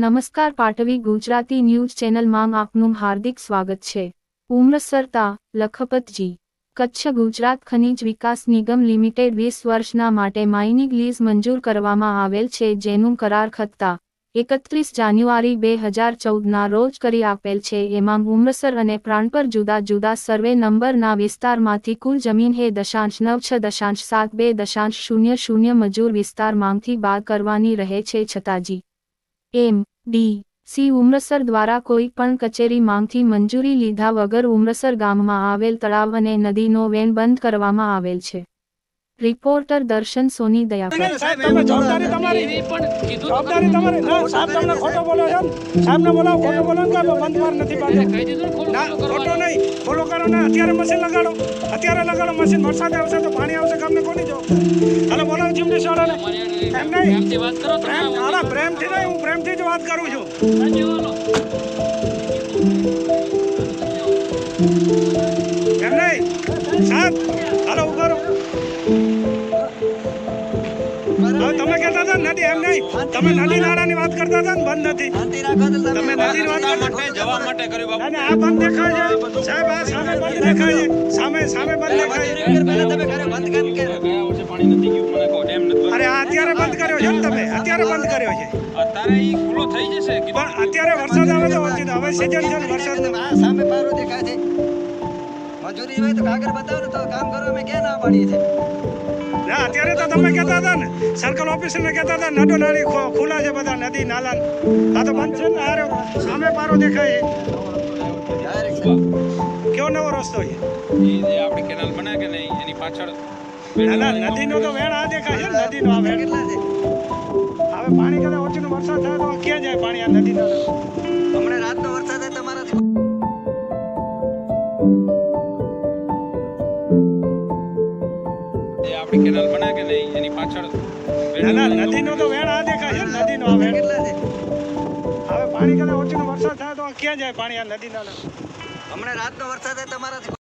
નમસ્કાર પાટવી ગુજરાતી ન્યૂઝ ચેનલમાં આપનું હાર્દિક સ્વાગત છે. ઉમરસરતા લખપતજી. કચ્છ ગુજરાત ખનિજ વિકાસ નિગમ લિમિટેડ વીસ વર્ષના માટે માઇનિંગ લીઝ મંજૂર કરવામાં આવેલ છે જેનું કરાર ખતતા એકત્રીસ જાન્યુઆરી બે હજાર ચૌદના રોજ કરી આપેલ છે. એમાં ઉમરસર અને પ્રાણપર જુદા જુદા સર્વે નંબરના વિસ્તારમાંથી કુલ જમીન હે દશાંશ નવ છ દશાંશ સાત બે દશાંશ શૂન્ય શૂન્ય મજૂર વિસ્તારમાંથી બાદ કરવાની રહે છે છતાંજી. M D. સી. ઉમરસર દ્વારા કોઈ પણ કચેરી માંગથી મંજૂરી લીધા વગર ઉમરસર ગામમાં આવેલ તળાવ અને નદીનો વેન બંધ કરવામાં આવેલ છે. રિપોર્ટર દર્શન સોની અત્યારે મશીન લગાડો. અત્યારે લગાડો. મશીન વરસાદ આવશે તો પાણી આવશે ગામને કોની બોલાવો એમ નહીં. પ્રેમ પ્રેમથી પ્રેમથી જ વાત કરું છું. નહીં? તમે કહેતા હતા નદી તમે નદી વાત કરતા હતા ને, બંધ નથી. તમે નદીની વાત માટે દેખાય સામે બંધ દેખાય છે. સામે સામે બંધ ગયા અત્યારે બંધ કર્યો છે ને તમે. અત્યારે બંધ કર્યો છે. અત્યારે ઈ ખુલ્લો થઈ જશે પણ અત્યારે વરસાદ આવે તો વચ્ચે હવે સીઝન છે ને વરસાદ. સામે પારો દેખાય છે. મજૂરી હોય તો કાગળ બતાવો તો કામ કરો અમે કે ના પાડીએ છે ના અત્યારે તો તમે કહેતા હતા ને સર્કલ ઓફિસરને કહેતા હતા નડો નાળી ખુ- ખુલ્લા છે બધા નદી નાલા. આ તો બંધ છે ને આરે સામે પારો દેખાય કેવો નવો રસ્તો છે? એ આપણે કેનાલ બને કે નહીં એની પાછળ નદીનો તો વેણ આ દેખાય છે નદીનો આ વેણ. હવે પાણી કદાચ ઓછું વરસાદ થાય તો ક્યાં જાય પાણી આ નદીનો? હમણાં રાતનો વરસાદ થાય તમારાથી આપણી કેનાલ બને કે નહીં એની પાછળ નદીનો તો વેણ આ દેખાય છે ને નદીનો આ વેણ. છે? હવે પાણી કદાચ ઓછું વરસાદ થાય તો ક્યાં જાય પાણી આ નદીના? હમણાં રાતનો વરસાદ તમારા તમારાથી